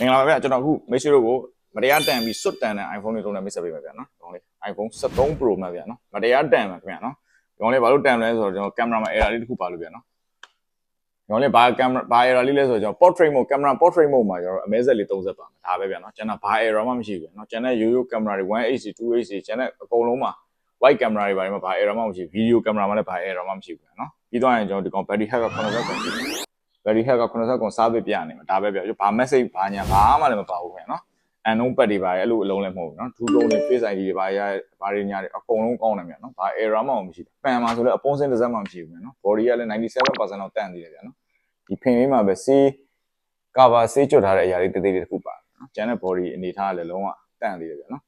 မင်္ဂလာပါဗျာကျွန်တော်အခုမိတ်ဆွေတို့ကိုမတရားတန်ပြီးစွတ်တန်တဲ့ iPhone တွေသုံးတဲ့မိတ်ဆက်ပေးပါဗျာနော်ဒီကောင်လေး iPhone 13 Pro Max ဗျာနော်မတရားတန်ပါခင်ဗျာနော်ဒီကောင်လေးဘာလို့တန်မလဲဆိုတော့ကျွန်တော်ကင်မရာမှာ error လေးတစ်ခုပါလို့ဗျာနော်ဒီကောင်လေးဘာကင်မရာဘာ error လေးလဲဆိုတော့ကျွန်တော် portrait mode ကင်မရာ portrait mode မှာကျွန်တော်အမဲဆက်လေး30ပါမယ်ဒါပဲဗျာနော်ကျွန်တော်ဘာ error မှမရှိဘူးဗျာနော်ကျွန်တော်ရိုးရိုးကင်မရာတွေ 180 280ကျွန်တော်အကုန်လုံးမှာ wide camera တွေဘာတွေမှာဘာ error မှမရှိဘူး video camera မှာလည်းဘာ error မှမရှိဘူးဗျာနော်ပြီးတော့ရင်ကျွန်တော်ဒီကောင် battery health က90ကု very hack က90ကုန်စားပစ်ပြနေမှာဒါပဲပြဘာ message ဘာညာဘာမှလည်းမပါဘူးခင်နော်အန်လုံးပတ်တွေပါတယ်အဲ့လိုအလုံးလည်းမဟုတ်ဘူးနော်ဒူးလုံးတွေ face ID တွေဘာရဘာတွေညာတွေအကုန်လုံးကောင်းတယ်မြန်နော်ဘာ error မှမရှိဘူးပန်မှာဆိုလည်းအပုံးစင်းတစ်စက်မှမရှိဘူးမြန်နော် body ကလည်း97%လောက်တန့်သေးတယ်ဗျာနော်ဒီဖင်လေးမှာပဲစေး cover စေးကျွတ်ထားတဲ့အရာတွေတိတိလေးတစ်ခုပါတယ်နော်ကျန်တဲ့ body အနေထားကလည်းလုံးဝတန့်သေးတယ်ဗျာနော်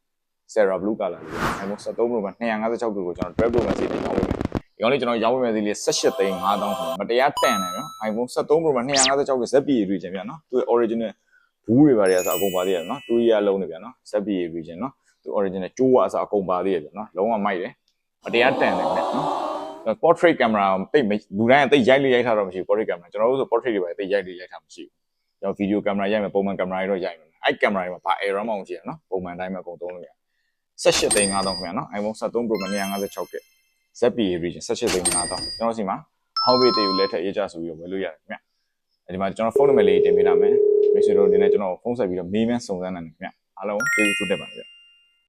Sarah blue color လေး iPhone 13 Pro မှာ256 GB ကိုကျွန်တော်12 Pro မှာစီးတင်ထားပေးမယ် ဒီကောင်လေးကျွန်တော်ရောင်းပေးမယ်စီလေး18သိန်း5000ခုမတရားတန်တယ်နော် iPhone 13 Pro မှာ256 GB ZPA region ဗျာနော်သူ original ဘူးတွေပါတယ်အစားအကုန်ပါသေးတယ်နော်2 year လုံးနေဗျာနော် ZPA region နော်သူ original ကျိုးကအစားအကုန်ပါသေးတယ်ဗျာနော်လုံးဝမိုက်တယ်မတရားတန်တယ်ဗျာနော် portrait camera တိတ်လူတိုင်းတိတ်ရိုက်လေးရိုက်ထားတော့မရှိဘူး portrait camera ကျွန်တော်တို့ဆို portrait တွေပဲတိတ်ရိုက်လေးရိုက်ထားမရှိဘူးကျွန်တော် video camera ရိုက်မယ်ပုံမှန် camera တွေတော့ရိုက်မယ်အဲ့ camera တွေမှာဘာ error မှမရှိရနော်ပုံမှန်တိုင်းပဲအကုန်သုံးလို့ရ18သိန်း5000ခင်ဗျာနော် iPhone 13 Pro မှာ256 GB ZPA region 18သိန်း5000ကျွန်တော်စီမှာ Huawei တေကိုလက်ထက်ရေးကြဆိုပြီးတော့ဝယ်လို့ရတယ်ခင်ဗျအဲဒီမှာကျွန်တော်ဖုန်းနံပါတ်လေးတင်ပေးထားမယ်မိတ်ဆွေတို့အနေနဲ့ကျွန်တော်ဖုန်းဆက်ပြီးတော့မေးမြန်းစုံစမ်းနိုင်တယ်ခင်ဗျအားလုံးကျေးဇူးတင်ပါတယ်ဗျ